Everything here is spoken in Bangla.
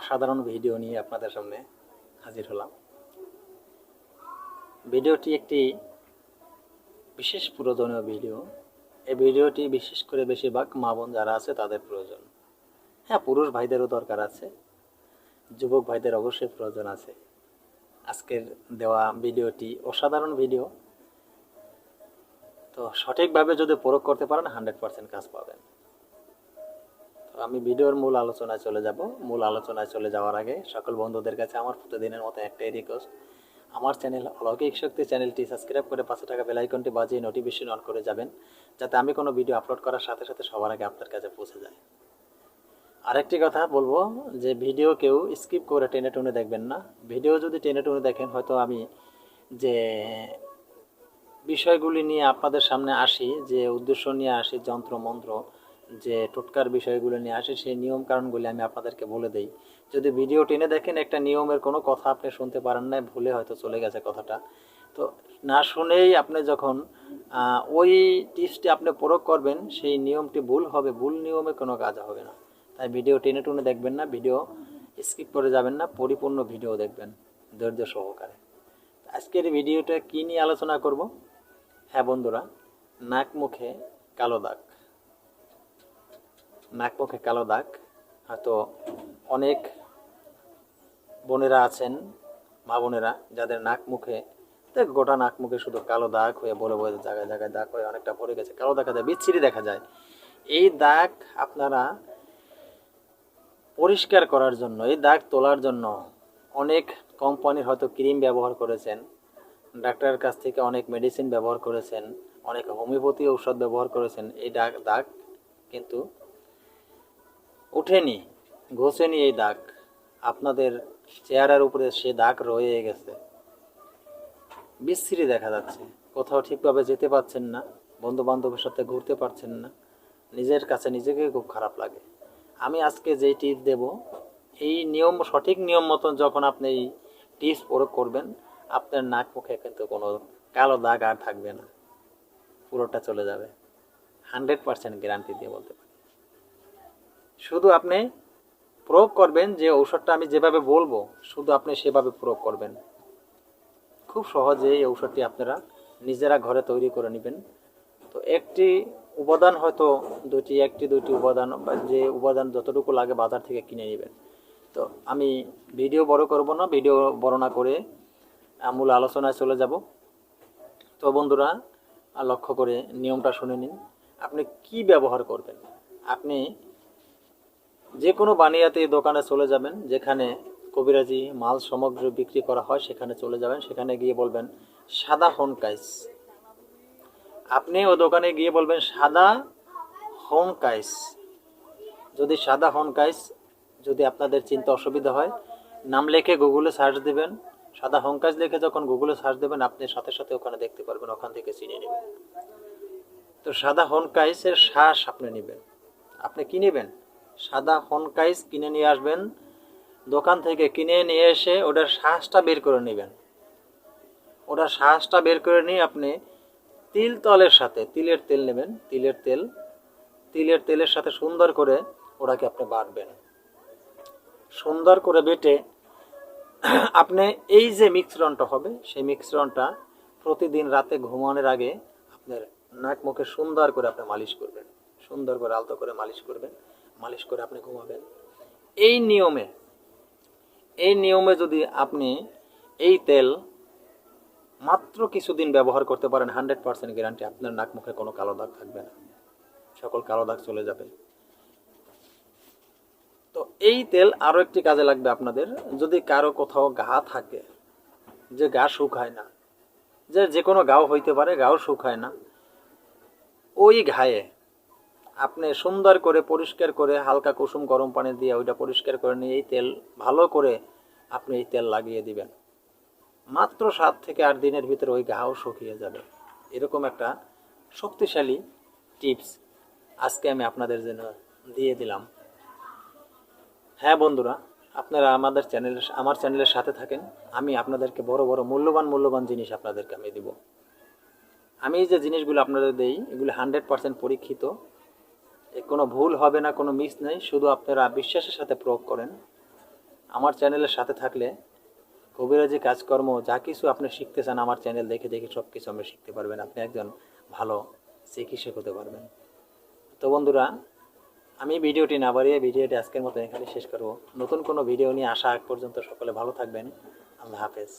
অসাধারণ ভিডিও নিয়ে আপনাদের সামনে হাজির হলাম। ভিডিওটি একটি বিশেষ প্রয়োজনীয় ভিডিও। এই ভিডিওটি বিশেষ করে বেশিরভাগ মা বোন যারা আছে, তাদের প্রয়োজন। হ্যাঁ পুরুষ ভাইদেরও দরকার আছে, যুবক ভাইদের অবশ্যই প্রয়োজন আছে। আজকের দেওয়া ভিডিওটি অসাধারণ ভিডিও। তো সঠিকভাবে যদি প্রয়োগ করতে পারেন, হান্ড্রেড পার্সেন্ট কাজ পাবেন। আমি ভিডিওর মূল আলোচনায় চলে যাব। মূল আলোচনায় চলে যাওয়ার আগে সকল বন্ধুদের কাছে আমার প্রতিদিনের মতো একটাই রিকোয়েস্ট আমার চ্যানেল অলৌকিক শক্তি চ্যানেলটি সাবস্ক্রাইব করে পাঁচশো টাকা বেলাইকনটি বাজিয়ে নোটিফিকেশন অন করে যাবেন, যাতে আমি কোনো ভিডিও আপলোড করার সাথে সাথে সবার আগে আপনার কাছে পৌঁছে যায়। আরেকটি কথা বলব যে ভিডিও কেউ স্কিপ করে টেনে টুনে দেখবেন না। ভিডিও যদি টেনে টুনে দেখেন, হয়তো আমি যে বিষয়গুলি নিয়ে আপনাদের সামনে আসি, যে উদ্দেশ্য নিয়ে আসি যন্ত্র মন্ত্র যে টোটকার বিষয়গুলো নিয়ে আসে, সেই নিয়ম কারণগুলি আমি আপনাদেরকে বলে দেই। যদি ভিডিও টেনে দেখেন, একটা নিয়মের কোনো কথা আপনি শুনতে পারেন না ভুলে হয়তো চলে গেছে কথাটা। তো না শুনেই আপনি যখন ওই টিপসটি আপনি প্রয়োগ করবেন, সেই নিয়মটি ভুল হবে, ভুল নিয়মে কোনো কাজ হবে না। তাই ভিডিও টেনে টুনে দেখবেন না ভিডিও স্কিপ করে যাবেন না, পরিপূর্ণ ভিডিও দেখবেন ধৈর্য সহকারে। আজকের ভিডিওটা কী নিয়ে আলোচনা করব? হ্যাঁ বন্ধুরা, নাক মুখে কালো দাগ। নাক কালো দাগ। হয়তো অনেক বোনেরা আছেন, মা বোনেরা, যাদের নাক মুখে, দেখ গোটা নাক মুখে শুধু কালো দাগ হয়ে বলে বলে জায়গায় জায়গায় দাগ হয়ে অনেকটা ভরে গেছে। কালো দেখা যায় বিচ্ছিরি দেখা যায়। এই দাগ আপনারা পরিষ্কার করার জন্য, এই দাগ তোলার জন্য অনেক কোম্পানির হয়তো ক্রিম ব্যবহার করেছেন, ডাক্তারের কাছ থেকে অনেক মেডিসিন ব্যবহার করেছেন, অনেক হোমিওপ্যাথি ঔষধ ব্যবহার করেছেন, এই দাগ দাগ কিন্তু ওঠেনি ঘষেনি এই দাগ। আপনাদের চেহারার উপরে সে দাগ রয়ে গেছে। বিশ্রী দেখা যাচ্ছে। কোথাও ঠিকভাবে যেতে পারছেন না বন্ধু বান্ধবের সাথে ঘুরতে পারছেন না। নিজের কাছে নিজেকে খুব খারাপ লাগে। আমি আজকে যেই টিপস দেব, এই নিয়ম, সঠিক নিয়ম মতন যখন আপনি এই টিপস প্রয়োগ করবেন, আপনার নাক মুখে কিন্তু কোনো কালো দাগ আর থাকবে না। পুরোটা চলে যাবে। হান্ড্রেড পার্সেন্ট গ্যারান্টি দিয়ে বলতে পারি। শুধু আপনি প্রয়োগ করবেন যে ঔষধটা আমি যেভাবে বলব, শুধু আপনি সেভাবে প্রয়োগ করবেন। খুব সহজে এই ঔষধটি আপনারা নিজেরা ঘরে তৈরি করে নেবেন। তো একটি উপাদান হয়তো দুটি একটি দুটি উপাদান যে উপাদান যতটুকু লাগে বাজার থেকে কিনে নেবেন। তো আমি ভিডিও বড় করব না, ভিডিও বড় না করে মূল আলোচনায় চলে যাব। তো বন্ধুরা, লক্ষ্য করে নিয়মটা শুনে নিন। আপনি কি ব্যবহার করবেন? আপনি যে কোনো বানিয়াতে দোকানে চলে যাবেন, যেখানে কবিরাজি মাল সামগ্রী বিক্রি করা হয়, সেখানে চলে যাবেন। সেখানে গিয়ে বলবেন, সাদা হনকাইস আপনি ও দোকানে গিয়ে বলবেন, সাদা হনকাইস যদি সাদা হনকাইস যদি আপনাদের চিন্তা অসুবিধা হয়, নাম লিখে গুগলে সার্চ দেবেন। সাদা হংকাজ লিখে যখন গুগলে সার্চ দেবেন, আপনি সাথে সাথে ওখানে দেখতে পারবেন, ওখান থেকে চিনে নেবেন। তো সাদা হনকাইসের শ্বাস আপনি নেবেন। আপনি কি নেবেন? সাদা হনকাইস কিনে নিয়ে আসবেন। দোকান থেকে কিনে নিয়ে এসে ওটার শ্বাসটা বের করে নেবেন। ওটার শ্বাসটা বের করে নিয়ে আপনি তিল তলের সাথে, তিলের তেল নেবেন, তিলের তেল। তিলের তেলের সাথে সুন্দর করে ওটাকে আপনি বাটবেন। সুন্দর করে বেটে আপনি এই যে মিশ্রণটা হবে, সেই মিশ্রণটা প্রতিদিন রাতে ঘুমানোর আগে আপনার নাক মুখে সুন্দর করে আপনি মালিশ করবেন। সুন্দর করে আলতো করে মালিশ করবেন। মালিশ করে আপনি ঘুমাবেন। এই নিয়মে এই নিয়মে যদি আপনি এই তেল মাত্র কিছুদিন ব্যবহার করতে পারেন, হান্ড্রেড পার্সেন্ট গ্যারান্টি আপনার নাক মুখে কোনো কালো দাগ থাকবে না। সকল কালো দাগ চলে যাবে। তো এই তেল আরও একটি কাজে লাগবে আপনাদের। যদি কারও কোথাও ঘা থাকে, যে গা শুকায় না, যে যে কোনো গাও হইতে পারে, গাও শুকায় না, ওই ঘায়ে আপনি সুন্দর করে, পরিষ্কার করে হালকা কুসুম গরম পানি দিয়ে ওইটা পরিষ্কার করে নিয়ে এই তেল, ভালো করে আপনি এই তেল লাগিয়ে দিবেন। মাত্র সাত থেকে আট দিনের ভিতরে ওই ঘাও শুকিয়ে যাবে। এরকম একটা শক্তিশালী টিপস আজকে আমি আপনাদের জন্য দিয়ে দিলাম। হ্যাঁ বন্ধুরা, আপনারা আমাদের চ্যানেল, আমার চ্যানেলের সাথে থাকেন। আমি আপনাদেরকে বড় বড় মূল্যবান মূল্যবান জিনিস আপনাদেরকে আমি দিব। আমি যে জিনিসগুলো আপনাদের দেই, এগুলো হান্ড্রেড পার্সেন্ট পরীক্ষিত। কোনো ভুল হবে না, কোনো মিস নেই, শুধু আপনারা বিশ্বাসের সাথে প্রয়োগ করেন। আমার চ্যানেলের সাথে থাকলে কবিরাজি কাজকর্ম, যা কিছু আপনি শিখতে চান আমার চ্যানেল দেখে দেখে সব কিছু আপনি শিখতে পারবেন। আপনি একজন ভালো চিকিৎসক হতে পারবেন। তো বন্ধুরা, আমি ভিডিওটি না বাড়িয়ে ভিডিওটি আজকের মতো এখানে শেষ করব। নতুন কোনো ভিডিও নিয়ে আসা আগ পর্যন্ত সকলে ভালো থাকবেন। আল্লাহ হাফেজ।